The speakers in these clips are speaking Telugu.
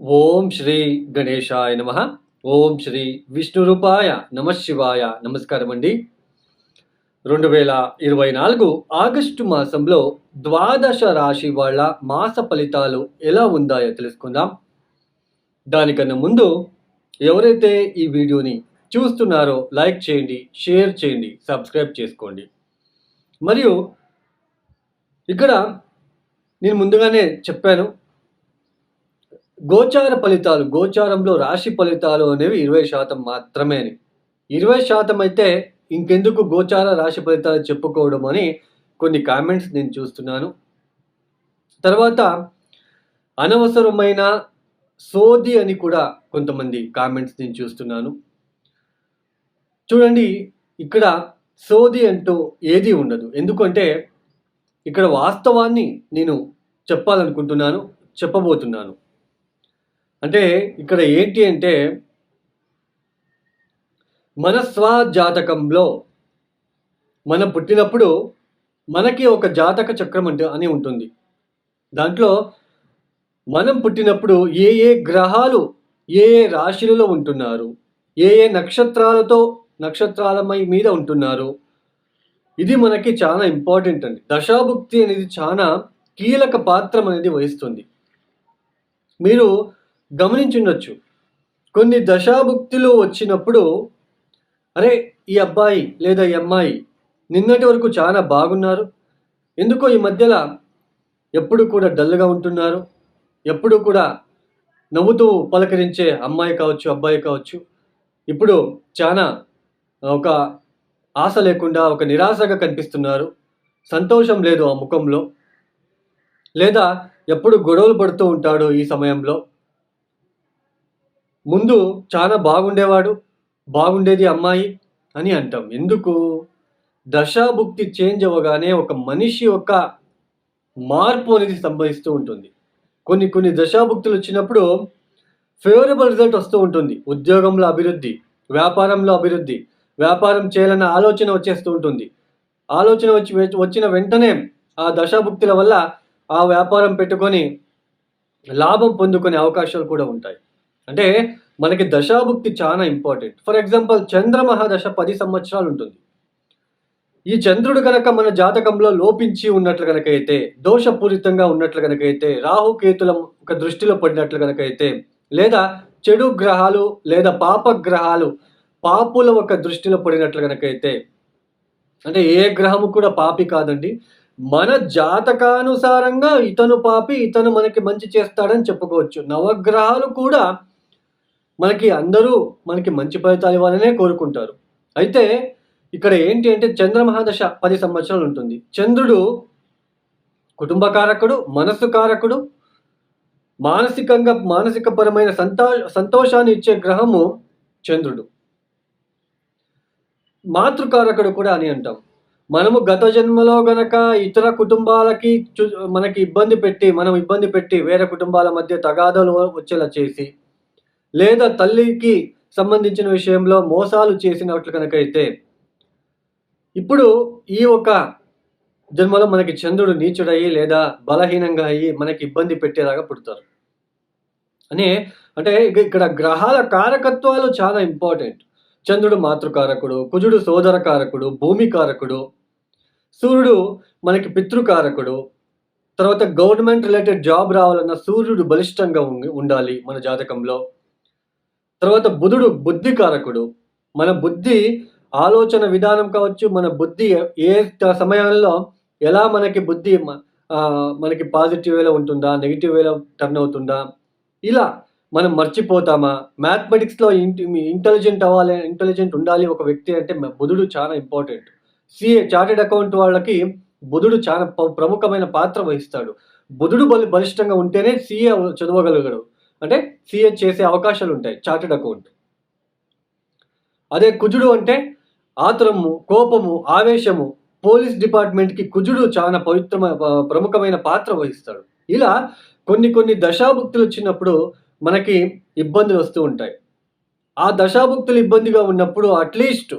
ఓం శ్రీ గణేశాయ నమ. ఓం శ్రీ విష్ణురూపాయ నమశివాయ నమస్కారం అండి రెండు వేల ఇరవై నాలుగు ఆగస్టు మాసంలో ద్వాదశ రాశి వాళ్ళ మాస ఫలితాలు ఎలా ఉందాయో తెలుసుకుందాం. దానికన్నా ముందు ఎవరైతే ఈ వీడియోని చూస్తున్నారో లైక్ చేయండి షేర్ చేయండి సబ్స్క్రైబ్ చేసుకోండి. మరియు ఇక్కడ నేను ముందుగానే చెప్పాను గోచార ఫలితాలు గోచారంలో రాశి ఫలితాలు అనేవి ఇరవై శాతం మాత్రమే అని. ఇరవై శాతం అయితే ఇంకెందుకు గోచార రాశి ఫలితాలు చెప్పుకోవడం అని కొన్ని కామెంట్స్ నేను చూస్తున్నాను. తర్వాత అనవసరమైన సోది అని కూడా కొంతమంది కామెంట్స్ నేను చూస్తున్నాను. చూడండి ఇక్కడ సోది అంటూ ఏది ఉండదు. ఎందుకంటే ఇక్కడ వాస్తవాన్ని నేను చెప్పాలనుకుంటున్నాను చెప్పబోతున్నాను. అంటే ఇక్కడ ఏంటి అంటే మన స్వజాతకంలో మనం పుట్టినప్పుడు మనకి ఒక జాతక చక్రం అంటే అని ఉంటుంది. దాంట్లో మనం పుట్టినప్పుడు ఏ ఏ గ్రహాలు ఏ ఏ రాశులలో ఉంటున్నారు ఏ ఏ నక్షత్రాలతో నక్షత్రాలమై మీద ఉంటున్నారు ఇది మనకి చాలా ఇంపార్టెంట్ అండి. దశాభుక్తి అనేది చాలా కీలక పాత్రం అనేది వహిస్తుంది. మీరు గమనించుండొచ్చు. కొన్ని దశాభుక్తులు వచ్చినప్పుడు అరే ఈ అబ్బాయి లేదా ఈ అమ్మాయి నిన్నటి వరకు చాలా బాగున్నారు. ఎందుకో ఈ మధ్యలో ఎప్పుడు కూడా డల్గా ఉంటున్నారు. ఎప్పుడు కూడా నవ్వుతూ పలకరించే అమ్మాయి కావచ్చు అబ్బాయి కావచ్చు. ఇప్పుడు చాలా ఒక ఆశ లేకుండా ఒక నిరాశగా కనిపిస్తున్నారు. సంతోషం లేదు ఆ ముఖంలో. లేదా ఎప్పుడు గొడవలు పడుతూ ఉంటాడు ఈ సమయంలో. ముందు చాలా బాగుండేవాడు బాగుండేది అమ్మాయి అని అంటాం. ఎందుకు? దశాభుక్తి చేంజ్ అవ్వగానే ఒక మనిషి యొక్క మార్పు అనేది సంభవిస్తూ ఉంటుంది. కొన్ని కొన్ని దశాభుక్తులు వచ్చినప్పుడు ఫేవరబుల్ రిజల్ట్ వస్తూ ఉంటుంది. ఉద్యోగంలో అభివృద్ధి వ్యాపారంలో అభివృద్ధి వ్యాపారం చేయాలన్న ఆలోచన వచ్చేస్తూ ఉంటుంది. ఆలోచన వచ్చి వచ్చిన వెంటనే ఆ దశాభుక్తుల వల్ల ఆ వ్యాపారం పెట్టుకొని లాభం పొందుకునే అవకాశాలు కూడా ఉంటాయి. అంటే మనకి దశాభుక్తి చాలా ఇంపార్టెంట్. ఫర్ ఎగ్జాంపుల్ చంద్రమహాదశ పది సంవత్సరాలు ఉంటుంది. ఈ చంద్రుడు కనుక మన జాతకంలో లోపించి ఉన్నట్లు కనుకైతే అయితే దోషపూరితంగా ఉన్నట్లు కనుకైతే అయితే రాహుకేతుల ఒక దృష్టిలో పడినట్లు కనుకైతే అయితే లేదా చెడు గ్రహాలు లేదా పాప గ్రహాలు పాపుల ఒక దృష్టిలో పడినట్లు కనుకైతే అయితే అంటే ఏ గ్రహము కూడా పాపి కాదండి. మన జాతకానుసారంగా ఇతను పాపి ఇతను మనకి మంచి చేస్తాడని చెప్పుకోవచ్చు. నవగ్రహాలు కూడా మనకి అందరూ మనకి మంచి ఫలితాలు ఇవ్వాలనే కోరుకుంటారు. అయితే ఇక్కడ ఏంటి అంటే చంద్రమహాదశ పది సంవత్సరాలు ఉంటుంది. చంద్రుడు కుటుంబ కారకుడు మనస్సు కారకుడు మానసికంగా మానసిక పరమైన సంతో సంతోషాన్ని ఇచ్చే గ్రహము చంద్రుడు. మాతృకారకుడు కూడా అని అంటాం. మనము గత జన్మలో గనక ఇతర కుటుంబాలకి మనకి ఇబ్బంది పెట్టి మనం ఇబ్బంది పెట్టి వేరే కుటుంబాల మధ్య తగాదాలు వచ్చేలా చేసి లేదా తల్లికి సంబంధించిన విషయంలో మోసాలు చేసినట్లు కనుక అయితే ఇప్పుడు ఈ ఒక జన్మలో మనకి చంద్రుడు నీచుడయ్యి లేదా బలహీనంగా అయ్యి మనకి ఇబ్బంది పెట్టేలాగా పుడతారు. అని అంటే ఇక్కడ గ్రహాల కారకత్వాలు చాలా ఇంపార్టెంట్. చంద్రుడు మాతృకారకుడు కుజుడు సోదర కారకుడు భూమి కారకుడు సూర్యుడు మనకి పితృకారకుడు తర్వాత గవర్నమెంట్ రిలేటెడ్ జాబ్ రావాలన్న సూర్యుడు బలిష్టంగా ఉండాలి మన జాతకంలో. తర్వాత బుధుడు బుద్ధి కారకుడు మన బుద్ధి ఆలోచన విధానం కావచ్చు మన బుద్ధి ఏ సమయంలో ఎలా మనకి బుద్ధి మనకి పాజిటివ్ వేలో ఉంటుందా నెగిటివ్ వేలో టర్న్ అవుతుందా ఇలా మనం మర్చిపోతామా? మ్యాథమెటిక్స్లో ఇంటెలిజెంట్ అవ్వాలి ఇంటెలిజెంట్ ఉండాలి ఒక వ్యక్తి అంటే బుధుడు చాలా ఇంపార్టెంట్. సిఏ చార్టెడ్ అకౌంట్ వాళ్ళకి బుధుడు చాలా ప్రముఖమైన పాత్ర వహిస్తాడు. బుధుడు బలి బలిష్టంగా ఉంటేనే సిఏ చదవగలగడు అంటే సిఏ చేసే అవకాశాలు ఉంటాయి చార్టెడ్ అకౌంట్. అదే కుజుడు అంటే ఆతురము కోపము ఆవేశము పోలీస్ డిపార్ట్మెంట్కి కుజుడు చాలా పవిత్రమైన ప్రముఖమైన పాత్ర వహిస్తాడు. ఇలా కొన్ని కొన్ని దశాభుక్తులు వచ్చినప్పుడు మనకి ఇబ్బందులు వస్తూ ఉంటాయి. ఆ దశాభుక్తులు ఇబ్బందిగా ఉన్నప్పుడు అట్లీస్ట్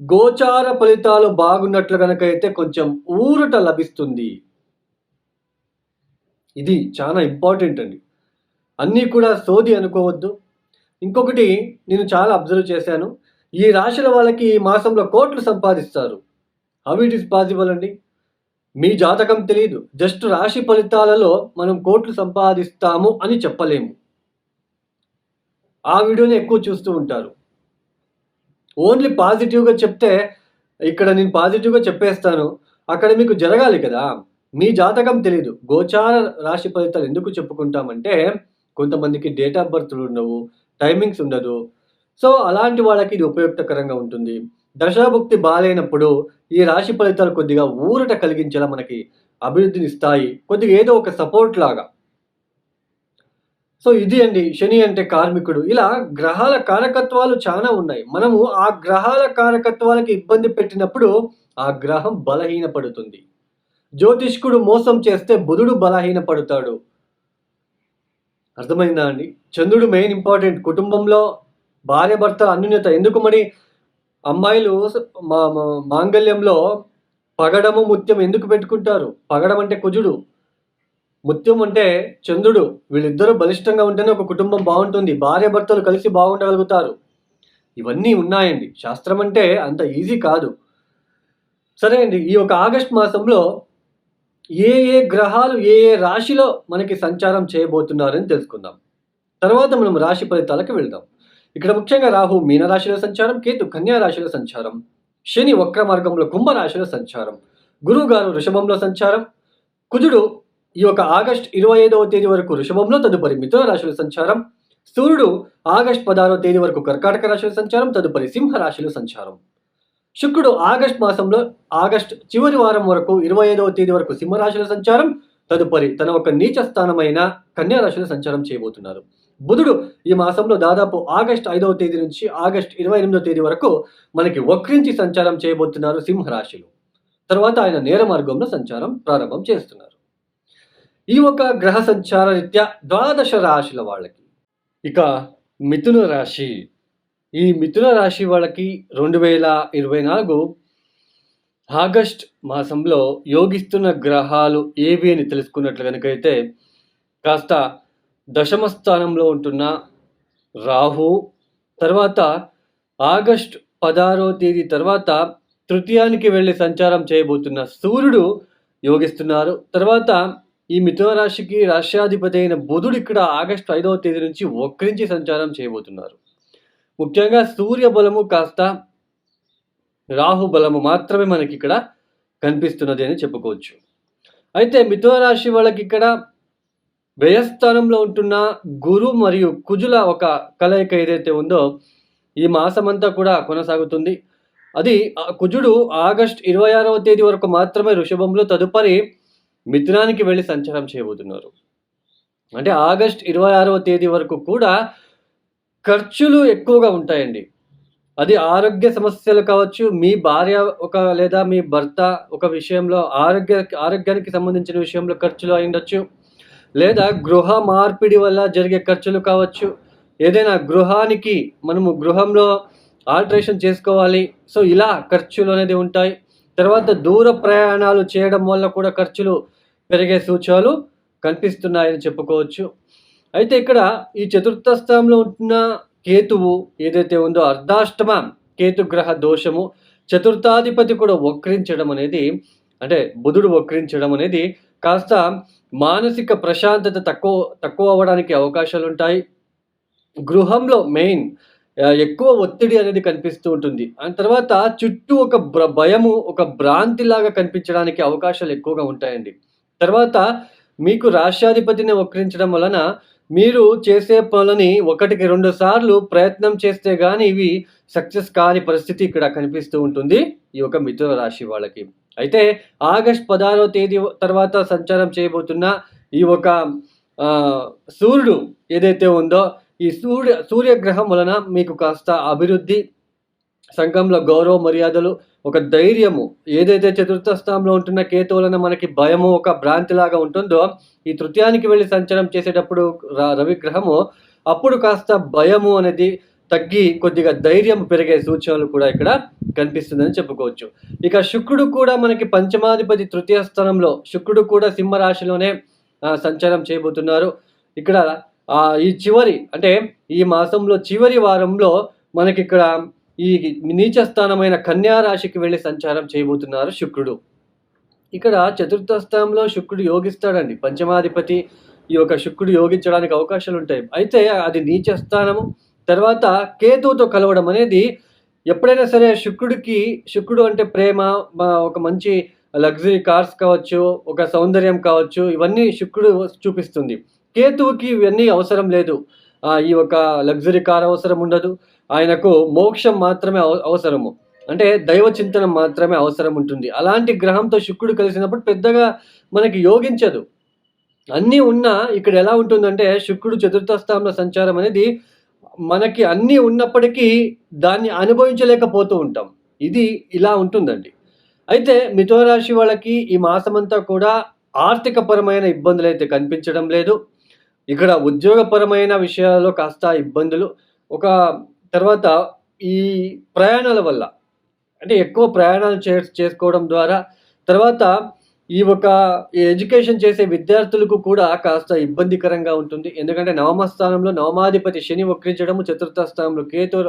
గోచార ఫలితాలు బాగున్నట్లు కనుక అయితే కొంచెం ఊరట లభిస్తుంది. ఇది చాలా ఇంపార్టెంట్ అండి. అన్నీ కూడా సోది అనుకోవద్దు. ఇంకొకటి నేను చాలా అబ్జర్వ్ చేశాను. ఈ రాశుల వాళ్ళకి ఈ మాసంలో కోట్లు సంపాదిస్తారు. హౌ ఇట్ ఈస్ పాసిబుల్ అండి? మీ జాతకం తెలియదు జస్ట్ రాశి ఫలితాలలో మనం కోట్లు సంపాదిస్తాము అని చెప్పలేము. ఆ వీడియోని ఎక్కువ చూస్తూ ఉంటారు. ఓన్లీ పాజిటివ్గా చెప్తే ఇక్కడ నేను పాజిటివ్గా చెప్పేస్తాను. అక్కడ మీకు జరగాలి కదా. మీ జాతకం తెలీదు. గోచార రాశి ఫలితాలు ఎందుకు చెప్పుకుంటామంటే కొంతమందికి డేట్ ఆఫ్ బర్త్లు ఉండవు టైమింగ్స్ ఉండదు. సో అలాంటి వాళ్ళకి ఇది ఉపయుక్తకరంగా ఉంటుంది. దశాభుక్తి బాగాలేనప్పుడు ఈ రాశి ఫలితాలు కొద్దిగా ఊరట కలిగించేలా మనకి అభివృద్ధిని ఇస్తాయి. కొద్దిగా ఏదో ఒక సపోర్ట్ లాగా. సో ఇది అండి. శని అంటే కార్మికుడు. ఇలా గ్రహాల కారకత్వాలు చాలా ఉన్నాయి. మనము ఆ గ్రహాల కారకత్వాలకి ఇబ్బంది పెట్టినప్పుడు ఆ గ్రహం బలహీనపడుతుంది. జ్యోతిష్కుడు మోసం చేస్తే బుధుడు బలహీనపడతాడు. అర్థమైందా అండి? చంద్రుడు మెయిన్ ఇంపార్టెంట్ కుటుంబంలో భార్య భర్త అన్యూన్యత ఎందుకు మరి అమ్మాయిలు మా మాంగళ్యంలో పగడము ముత్యం ఎందుకు పెట్టుకుంటారు? పగడం అంటే కుజుడు. ముత్యం అంటే చంద్రుడు. వీళ్ళిద్దరూ బలిష్టంగా ఉంటేనే ఒక కుటుంబం బాగుంటుంది. భార్య భర్తలు కలిసి బాగుండగలుగుతారు. ఇవన్నీ ఉన్నాయండి. శాస్త్రం అంటే అంత ఈజీ కాదు. సరే అండి ఈ యొక్క ఆగస్ట్ మాసంలో ఏ ఏ గ్రహాలు ఏ ఏ రాశిలో మనకి సంచారం చేయబోతున్నారని తెలుసుకుందాం. తర్వాత మనం రాశి ఫలితాలకు వెళ్దాం. ఇక్కడ ముఖ్యంగా రాహు మీనరాశిలో సంచారం కేతు కన్యా రాశిలో సంచారం శని వక్ర మార్గంలో కుంభరాశిలో సంచారం గురువు గారు వృషభంలో సంచారం కుజుడు ఈ యొక్క ఆగస్ట్ ఇరవై ఐదవ తేదీ వరకు వృషభంలో తదుపరి మిథున రాశిలో సంచారం సూర్యుడు ఆగస్ట్ పదహారవ తేదీ వరకు కర్కాటక రాశిలో సంచారం తదుపరి సింహ రాశిలో సంచారం. శుక్రుడు ఆగస్ట్ మాసంలో ఆగస్ట్ చివరి వారం వరకు ఇరవై ఐదవ తేదీ వరకు సింహరాశిలో సంచారం తదుపరి తన ఒక నీచ స్థానమైన కన్యా రాశిలో సంచారం చేయబోతున్నారు. బుధుడు ఈ మాసంలో దాదాపు ఆగస్ట్ ఐదవ తేదీ నుంచి ఆగస్ట్ ఇరవై ఎనిమిదవ తేదీ వరకు మనకి వక్రించి సంచారం చేయబోతున్నారు సింహరాశిలో. తర్వాత ఆయన నేర మార్గంలో సంచారం ప్రారంభం చేస్తున్నారు. ఈ ఒక గ్రహ సంచార రీత్యా ద్వాదశ రాశుల వాళ్ళకి ఇక మిథున రాశి ఈ మిథున రాశి వాళ్ళకి రెండు వేల ఇరవై నాలుగు ఆగస్ట్ మాసంలో యోగిస్తున్న గ్రహాలు ఏవి అని తెలుసుకున్నట్లు కనుకైతే కాస్త దశమ స్థానంలో ఉంటున్న రాహు తర్వాత ఆగస్ట్ పదహారో తేదీ తర్వాత తృతీయానికి వెళ్ళి సంచారం చేయబోతున్న సూర్యుడు యోగిస్తున్నారు. తర్వాత ఈ మిథున రాశికి రాష్ట్రాధిపతి అయిన బుధుడు ఇక్కడ ఆగస్టు ఐదవ తేదీ నుంచి వక్రించి సంచారం చేయబోతున్నారు. ముఖ్యంగా సూర్య బలము కాస్త రాహు బలము మాత్రమే మనకి ఇక్కడ కనిపిస్తున్నది అని చెప్పుకోవచ్చు. అయితే మిథున రాశి వాళ్ళకి ఇక్కడ వ్యయస్థానంలో ఉంటున్న గురు మరియు కుజుల ఒక కలయిక ఏదైతే ఉందో ఈ మాసమంతా కూడా కొనసాగుతుంది. అది ఆ కుజుడు ఆగస్ట్ ఇరవై ఆరవ తేదీ వరకు మాత్రమే ఋషభంలో తదుపరి మిథునానికి వెళ్ళి సంచారం చేయబోతున్నారు. అంటే ఆగస్ట్ ఇరవై ఆరవ తేదీ వరకు కూడా ఖర్చులు ఎక్కువగా ఉంటాయండి. అది ఆరోగ్య సమస్యలు కావచ్చు మీ భార్య ఒక లేదా మీ భర్త ఒక విషయంలో ఆరోగ్య ఆరోగ్యానికి సంబంధించిన విషయంలో ఖర్చులు అయి ఉండొచ్చు. లేదా గృహ మార్పిడి వల్ల జరిగే ఖర్చులు కావచ్చు. ఏదైనా గృహానికి మనము గృహంలో ఆల్టరేషన్ చేసుకోవాలి. సో ఇలా ఖర్చులు అనేది ఉంటాయి. తర్వాత దూర ప్రయాణాలు చేయడం వల్ల కూడా ఖర్చులు పెరిగే సూచనలు కనిపిస్తున్నాయని చెప్పుకోవచ్చు. అయితే ఇక్కడ ఈ చతుర్థ స్థానంలో ఉంటున్న కేతువు ఏదైతే ఉందో అర్ధాష్టమ కేతు గ్రహ దోషము చతుర్థాధిపతి కూడా వక్రించడం అనేది అంటే బుధుడు వక్రించడం అనేది కాస్త మానసిక ప్రశాంతత తక్కువ తక్కువ అవ్వడానికి అవకాశాలు ఉంటాయి. గృహంలో మెయిన్ ఎక్కువ ఒత్తిడి అనేది కనిపిస్తూ ఉంటుంది. ఆ తర్వాత చుట్టూ ఒక భయము ఒక భ్రాంతిలాగా కనిపించడానికి అవకాశాలు ఎక్కువగా ఉంటాయండి. తర్వాత మీకు రాష్ట్రాధిపతిని వక్రించడం వలన మీరు చేసే పనులని ఒకటికి రెండు సార్లు ప్రయత్నం చేస్తే కానీ ఇవి సక్సెస్ కాని పరిస్థితి ఇక్కడ కనిపిస్తూ ఉంటుంది ఈ యొక్క మిథున రాశి వాళ్ళకి. అయితే ఆగస్ట్ పదహారవ తేదీ తర్వాత సంచారం చేయబోతున్న ఈ ఒక సూర్యుడు ఏదైతే ఉందో ఈ సూర్య సూర్యగ్రహం వలన మీకు కాస్త అభివృద్ధి సంఘంలో గౌరవ మర్యాదలు ఒక ధైర్యము. ఏదైతే చతుర్థ స్థానంలో ఉంటున్న కేతు వలన మనకి భయము ఒక భ్రాంతిలాగా ఉంటుందో ఈ తృతీయానికి వెళ్ళి సంచారం చేసేటప్పుడు ర- అప్పుడు కాస్త భయము అనేది తగ్గి కొద్దిగా ధైర్యం పెరిగే సూచనలు కూడా ఇక్కడ కనిపిస్తుందని చెప్పుకోవచ్చు. ఇక శుక్రుడు కూడా మనకి పంచమాధిపతి తృతీయ స్థానంలో శుక్రుడు కూడా సింహరాశిలోనే సంచారం చేయబోతున్నారు. ఇక్కడ ఈ చివరి అంటే ఈ మాసంలో చివరి వారంలో మనకి ఇక్కడ ఈ నీచ స్థానమైన కన్యా రాశికి వెళ్ళి సంచారం చేయబోతున్నారు శుక్రుడు. ఇక్కడ చతుర్థ స్థానంలో శుక్రుడు యోగిస్తాడండి. పంచమాధిపతి ఈ యొక్క శుక్రుడు యోగించడానికి అవకాశాలు ఉంటాయి. అయితే అది నీచ స్థానము. తర్వాత కేతువుతో కలవడం అనేది ఎప్పుడైనా సరే శుక్రుడికి శుక్రుడు అంటే ప్రేమ ఒక మంచి లగ్జరీ కార్స్ కావచ్చు ఒక సౌందర్యం కావచ్చు ఇవన్నీ శుక్రుడు చూపిస్తుంది. కేతువుకి ఇవన్నీ అవసరం లేదు. ఈ యొక్క లగ్జరీ కార్ అవసరం ఉండదు. ఆయనకు మోక్షం మాత్రమే అవ- అవసరము. అంటే దైవ చింతనం మాత్రమే అవసరం ఉంటుంది. అలాంటి గ్రహంతో శుక్రుడు కలిసినప్పుడు పెద్దగా మనకి యోగించదు. అన్నీ ఉన్నా ఇక్కడ ఎలా ఉంటుందంటే శుక్రుడు చతుర్థ స్థానంలో సంచారం అనేది మనకి అన్నీ ఉన్నప్పటికీ దాన్ని అనుభవించలేకపోతూ ఉంటాం. ఇది ఇలా ఉంటుందండి. అయితే మిథున రాశి వాళ్ళకి ఈ మాసమంతా కూడా ఆర్థికపరమైన ఇబ్బందులు అయితే కనిపించడం లేదు. ఇక్కడ ఉద్యోగపరమైన విషయాల్లో కాస్త ఇబ్బందులు. ఒక తర్వాత ఈ ప్రయాణాల వల్ల అంటే ఎక్కువ ప్రయాణాలు చే చేసుకోవడం ద్వారా తర్వాత ఈ ఒక ఈ ఎడ్యుకేషన్ చేసే విద్యార్థులకు కూడా కాస్త ఇబ్బందికరంగా ఉంటుంది. ఎందుకంటే నవమ స్థానంలో నవమాధిపతి శని వక్రించడము చతుర్థ స్థానంలో కేతు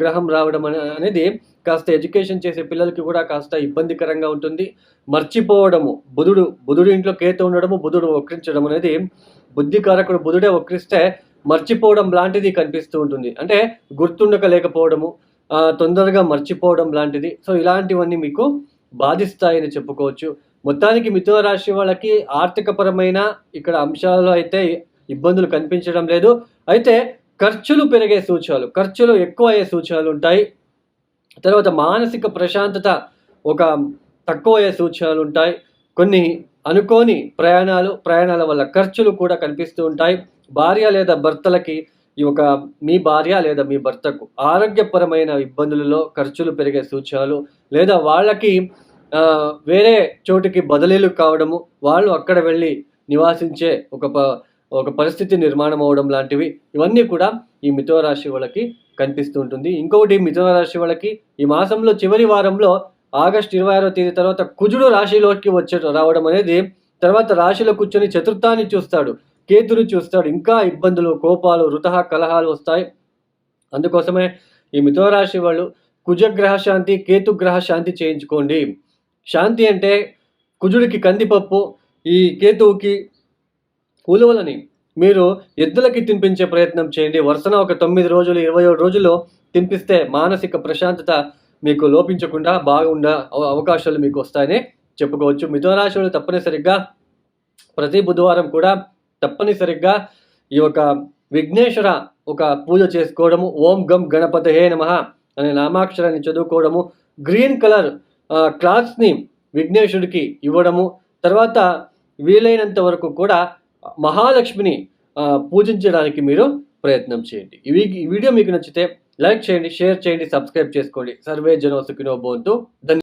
గ్రహం రావడం అనేది కాస్త ఎడ్యుకేషన్ చేసే పిల్లలకి కూడా కాస్త ఇబ్బందికరంగా ఉంటుంది. మర్చిపోవడము బుధుడు బుధుడు ఇంట్లో కేతు ఉండడము బుధుడు వక్రించడం అనేది బుద్ధికారకుడు బుధుడే వక్రిస్తే మర్చిపోవడం లాంటిది కనిపిస్తూ ఉంటుంది. అంటే గుర్తుండక లేకపోవడము తొందరగా మర్చిపోవడం లాంటిది. సో ఇలాంటివన్నీ మీకు బాధిస్తాయని చెప్పుకోవచ్చు. మొత్తానికి మిథున రాశి వాళ్ళకి ఆర్థికపరమైన ఇక్కడ అంశాలలో అయితే ఇబ్బందులు కనిపించడం లేదు. అయితే ఖర్చులు పెరిగే సూచనలు ఖర్చులు ఎక్కువ అయ్యే సూచనలు ఉంటాయి. తర్వాత మానసిక ప్రశాంతత ఒక తక్కువ అయ్యే సూచనలు ఉంటాయి. కొన్ని అనుకోని ప్రయాణాలు ప్రయాణాల వల్ల ఖర్చులు కూడా కనిపిస్తూ ఉంటాయి. భార్య లేదా భర్తలకి ఈ ఒక మీ భార్య లేదా మీ భర్తకు ఆరోగ్యపరమైన ఇబ్బందులలో ఖర్చులు పెరిగే సూచనలు లేదా వాళ్ళకి వేరే చోటుకి బదిలీలు కావడము వాళ్ళు అక్కడ వెళ్ళి నివాసించే ఒక ప ఒక పరిస్థితి నిర్మాణం అవడం లాంటివి ఇవన్నీ కూడా ఈ మిథున రాశి వాళ్ళకి కనిపిస్తూ ఉంటుంది. ఇంకొకటి మిథున రాశి వాళ్ళకి ఈ మాసంలో చివరి వారంలో ఆగస్ట్ ఇరవై ఆరో తేదీ తర్వాత కుజుడు రాశిలోకి వచ్చే రావడం అనేది తర్వాత రాశిలో కూర్చొని చతుర్థాన్ని చూస్తాడు కేతుని చూస్తాడు ఇంకా ఇబ్బందులు కోపాలు వృతహ కలహాలు వస్తాయి. అందుకోసమే ఈ మిథున రాశి వాళ్ళు కుజగ్రహ శాంతి కేతుగ్రహ శాంతి చేయించుకోండి. శాంతి అంటే కుజుడికి కందిపప్పు ఈ కేతువుకి ఉలువలని. మీరు ఎద్దులకి తినిపించే ప్రయత్నం చేయండి. వరుసన ఒక తొమ్మిది రోజులు ఇరవై ఏడు రోజులు తినిపిస్తే మానసిక ప్రశాంతత మీకు లోపించకుండా బాగుండే అవ- అవకాశాలు మీకు వస్తాయని చెప్పుకోవచ్చు. మిథున రాశి తప్పనిసరిగా ప్రతి బుధవారం కూడా తప్పనిసరిగా ఈ యొక్క విఘ్నేశ్వర ఒక పూజ చేసుకోవడము. ఓం గం గణపతయే నమ అనే నామాక్షరాన్ని చదువుకోవడము. గ్రీన్ కలర్ క్లాత్స్ని విఘ్నేశ్వరుడికి ఇవ్వడము. తర్వాత వీలైనంత వరకు కూడా మహాలక్ష్మిని పూజించడానికి మీరు ప్రయత్నం చేయండి. ఇవి ఈ వీడియో మీకు నచ్చితే లైక్ చేయండి షేర్ చేయండి సబ్స్క్రైబ్ చేసుకోండి. సర్వే జనోసుకినో బోంతు ధన్యవాదాలు.